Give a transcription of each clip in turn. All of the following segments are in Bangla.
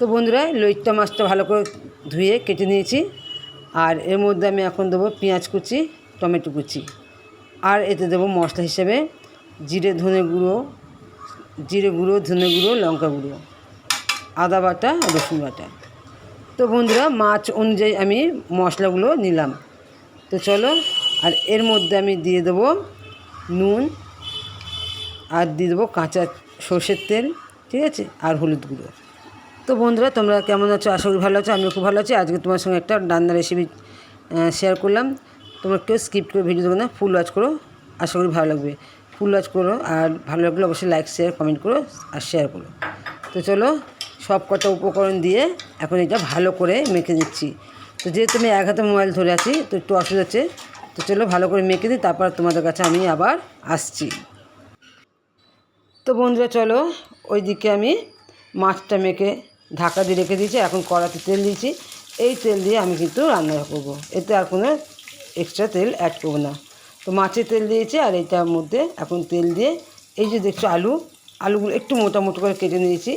তো বন্ধুরা, লইট্টা মাছটা ভালো করে ধুয়ে কেটে নিয়েছি। আর এর মধ্যে আমি এখন দেবো পেঁয়াজ কুচি, টমেটো কুচি। আর এতে দেবো মশলা হিসেবে জিরে, ধনে গুঁড়ো, জিরে গুঁড়ো, ধনে গুঁড়ো, লঙ্কা গুঁড়ো, আদা বাটা, রসুন বাটা। তো বন্ধুরা, মাছ অনুযায়ী আমি মশলাগুলো নিলাম। তো চলো, আর এর মধ্যে আমি দিয়ে দেবো নুন, আর দিয়ে দেবো কাঁচা সর্ষের তেল, ঠিক আছে? আর হলুদ গুঁড়ো। তো বন্ধুরা, তোমরা কেমন আছো? আশা করি ভালো আছো, আমিও খুব ভালো আছি। আজকে তোমার সঙ্গে একটা রান্নার রেসিপি শেয়ার করলাম। তোমরা কেউ স্কিপ করে ভিডিও দেবো না ফুল ওয়াচ করো, আশা করি ভালো লাগবে। ফুল ওয়াচ করো, আর ভালো লাগলে অবশ্যই লাইক শেয়ার কমেন্ট করো, আর শেয়ার করো। তো চলো সব কটা উপকরণ দিয়ে এখন এটা ভালো করে মেখে দিচ্ছি তো যেহেতু আমি এক হাতে মোবাইল ধরে আছি, তো একটু অসুবিধা হচ্ছে, তো চলো ভালো করে মেখে দিই তারপর তোমাদের কাছে আমি আবার আসছি। তো বন্ধুরা, চলো, ওইদিকে আমি মাছটা মেখে ঢাকা দিয়ে রেখে দিয়েছি, এখন কড়াতে তেল দিয়েছি। এই তেল দিয়ে আমি কিন্তু রান্না করব। এতে আর কোনো এক্সট্রা তেল অ্যাড করব না। তো মাছের তেল দিয়েছি আর এটার মধ্যে এখন তেল দিয়ে এই যে দেখছ আলু, আলুগুলো একটু মোটা মোটো করে কেটে নিয়েছি।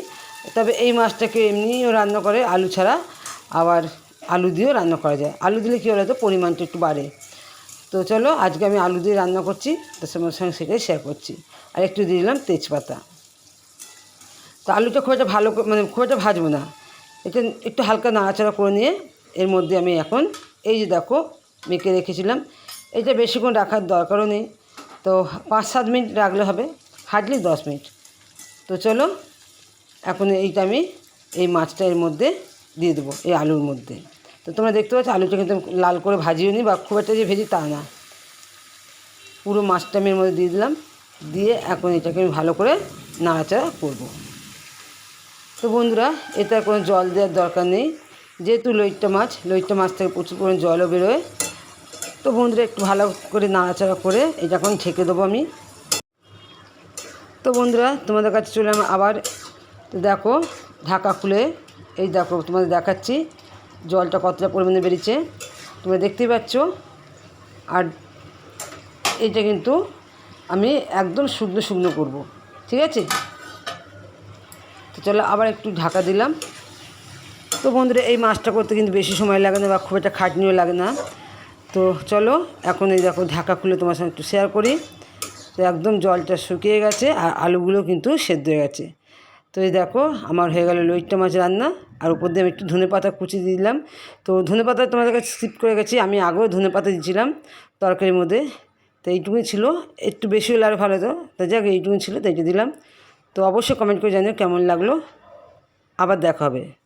তবে এই মাছটাকে এমনিও রান্না করে আলু ছাড়া, আবার আলু দিয়েও রান্না করা যায়। আলু দিলে কী হলো তো পরিমাণটা একটু বাড়ে। তো চলো, আজকে আমি আলু দিয়ে রান্না করছি তার তোমার সঙ্গে সেটাই শেয়ার করছি। আর একটু দিয়ে দিলাম তেজপাতা। তো আলুটা খুব একটা ভালো মানে খুব একটা ভাজবো না। এটা একটু হালকা নাড়াচাড়া করে নিয়ে এর মধ্যে আমি এখন এই যে দেখো মেখে রেখেছিলাম। এটা বেশিক্ষণ রাখার দরকারও নেই। তো পাঁচ সাত মিনিট রাখলে হবে হার্ডলি দশ মিনিট। তো চলো, এখন এইটা আমি এই মাছটা এর মধ্যে দিয়ে দেবো, এই আলুর মধ্যে। তো তোমরা দেখতে পাচ্ছ, আলুটা কিন্তু লাল করে ভাজিও নি, বা খুব একটা যে ভেজি তা না। পুরো মাছটা আমি এর মধ্যে দিয়ে দিলাম। দিয়ে এখন এটাকে আমি ভালো করে নাড়াচাড়া করব। তো বন্ধুরা, এতে আর কোনো জল দেওয়ার দরকার নেই। যেহেতু লইট্টা মাছ লইট্টা মাছ থেকে প্রচুর পরিমাণ জলও বেরোয়। তো বন্ধুরা, একটু ভালো করে নাড়াচাড়া করে এটা এখন ঢেকে দেবো আমি। তো বন্ধুরা, তোমাদের কাছে চলে আমি আবার। দেখো, ঢাকা খুলে এই দেখো, তোমাদের দেখাচ্ছি জলটা কতটা পরিমাণে বেরিয়েছে। তোমরা দেখতেই পাচ্ছ। আর এটা কিন্তু আমি একদম শুকনো শুকনো করব, ঠিক আছে? তো চলো আবার একটু ঢাকা দিলাম। তো বন্ধুরা, এই মাছটা করতে কিন্তু বেশি সময় লাগে না বা খুব একটা খাটনিও লাগে না। তো চলো, এখন এই দেখো ঢাকা খুলে তোমার সঙ্গে একটু শেয়ার করি। তো একদম জলটা শুকিয়ে গেছে আর আলুগুলো কিন্তু সেদ্ধ হয়ে গেছে। তো এই দেখো, আমার হয়ে গেল লইট্টা মাছ রান্না। আর উপর দিয়ে আমি একটু ধনে পাতা কুচি দিলাম। তো ধনে পাতা তোমাদের কাছে স্কিপ করে গেছি। আমি আগেও ধনে পাতা দিয়েছিলাম তরকারির মধ্যে। তো এইটুকুই ছিল। একটু বেশি হলে আরও ভালো হতো। তো যাক, এইটুকুই ছিল তো এইটা দিলাম। তো অবশ্যই কমেন্ট করে জানিও কেমন লাগল। আবার দেখা হবে।